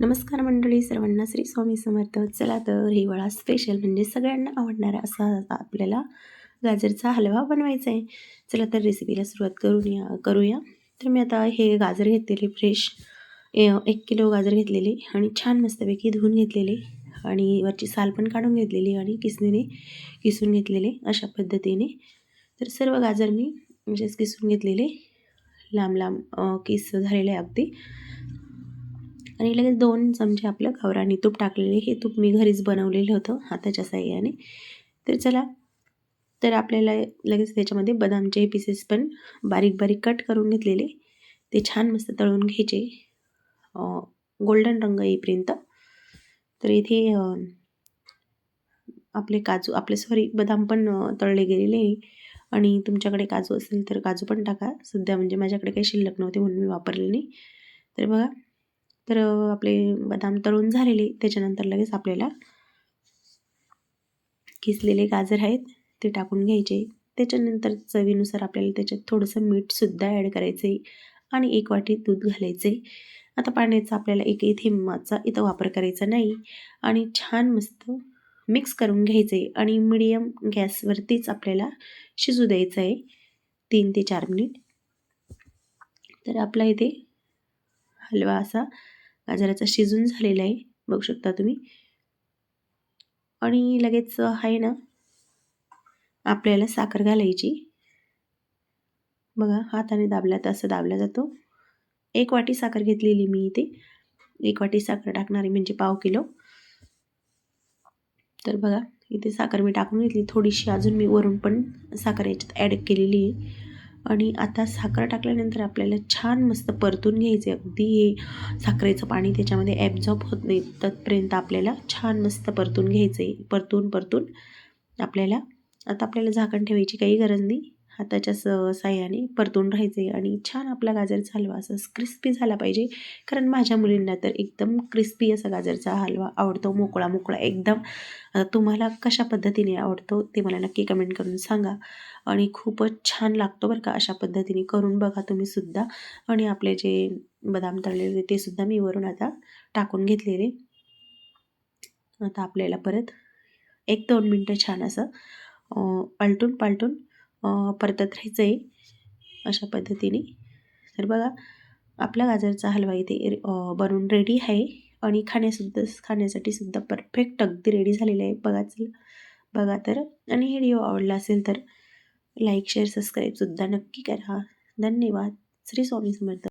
नमस्कार मंडळी सर्वांना श्री स्वामी समर्थ. चला तर हिवाळा स्पेशल म्हणजे सगळ्यांना आवडणारा असा आपल्याला गाजरचा हलवा बनवायचा आहे. चला तर रेसिपीला सुरुवात करूया करूया. तर मी आता हे गाजर घेतलेले फ्रेश एक किलो गाजर घेतलेले आणि छान मस्तपैकी धुवून घेतलेले. आणि वरची साल पण काढून घेतलेली आणि किसणीने किसून घेतलेले अशा पद्धतीने. तर सर्व गाजर मी म्हणजेच किसून घेतलेले. लांब लांब किस झालेले अगदी. आणि लगेच दोन चमचे आपलं गावराणी तूप टाकलेले. हे तूप मी घरीच बनवलेलं होतं हाताच्या साह्याने. तर चला तर आपल्याला लगेच त्याच्यामध्ये बदामचे पीसेस पण बारीक बारीक कट करून घेतलेले. ते छान मस्त तळून घ्यायचे. गोल्डन रंग येईपर्यंत. तर इथे आपले काजू आपले सॉरी बदाम पण तळले गेलेले आणि तुमच्याकडे काजू असेल तर काजू पण टाका. सध्या म्हणजे माझ्याकडे काही शिल्लक नव्हते म्हणून मी वापरले नाही. तर बघा तर आपले बदाम तळून झालेले. त्याच्यानंतर लगेच आपल्याला किसलेले गाजर आहेत ते टाकून घ्यायचे. त्याच्यानंतर चवीनुसार आपल्याला त्याच्यात थोडंसं मीठसुद्धा ॲड करायचं आहे आणि एक वाटी दूध घालायचे आता पाण्याचा आपल्याला एकही थेंबाचा इथं वापर करायचा नाही आणि छान मस्त मिक्स करून घ्यायचं आहे आणि मिडियम गॅसवरतीच आपल्याला शिजू द्यायचं आहे तीन ते चार मिनिट तर आपला इथे हलवा असा गाजराचा शिजून झालेला आहे बघू शकता तुम्ही. आणि लगेच आहे ना आपल्याला साखर घालायची. बघा हाताने दाबला तर असं दाबला जातो. एक वाटी साखर घेतलेली मी इथे. एक वाटी साखर टाकणारी म्हणजे पाव किलो. तर बघा इथे साखर मी टाकून घेतली. थोडीशी अजून मी वरून पण साखर याच्यात ॲड केलेली आहे. आणि आता साखर टाकल्यानंतर आपल्याला छान मस्त परतून घ्यायचे अगदी हे साखरेचं पाणी त्याच्यामध्ये ॲब्झॉर्ब होत नाही. तत्पर्यंत आपल्याला छान मस्त परतून घ्यायचं आहे परतून परतून आपल्याला आता आपल्याला झाकण ठेवायची काही गरज नाही. हाताच्या स साह्याने परतून राहायचे आणि छान आपला गाजरचा हलवा असं क्रिस्पी झाला पाहिजे. कारण माझ्या मुलींना तर एकदम क्रिस्पी असा गाजरचा हलवा आवडतो मोकळा मोकळा एकदम. तुम्हाला कशा पद्धतीने आवडतो ते मला नक्की कमेंट करून सांगा. आणि खूपच छान लागतो बरं का अशा पद्धतीने करून बघा तुम्ही सुद्धा. आणि आपले जे बदाम तळलेले ते सुद्धा मी वरून आता टाकून घेतलेले. आता आपल्याला परत एक दोन मिनटं छान असं पलटून पालटून परतत राहायचं आहे अशा पद्धतीने. तर बघा आपला गाजरचा हलवा इथे बनवून रेडी आहे आणि खाण्यासुद्धा खाण्यासाठी सुद्धा परफेक्ट अगदी रेडी झालेला आहे. बघा चल बघा तर. आणि व्हिडिओ आवडला असेल तर लाईक शेअर सबस्क्राईबसुद्धा नक्की करा. धन्यवाद. श्री स्वामी समर्थ.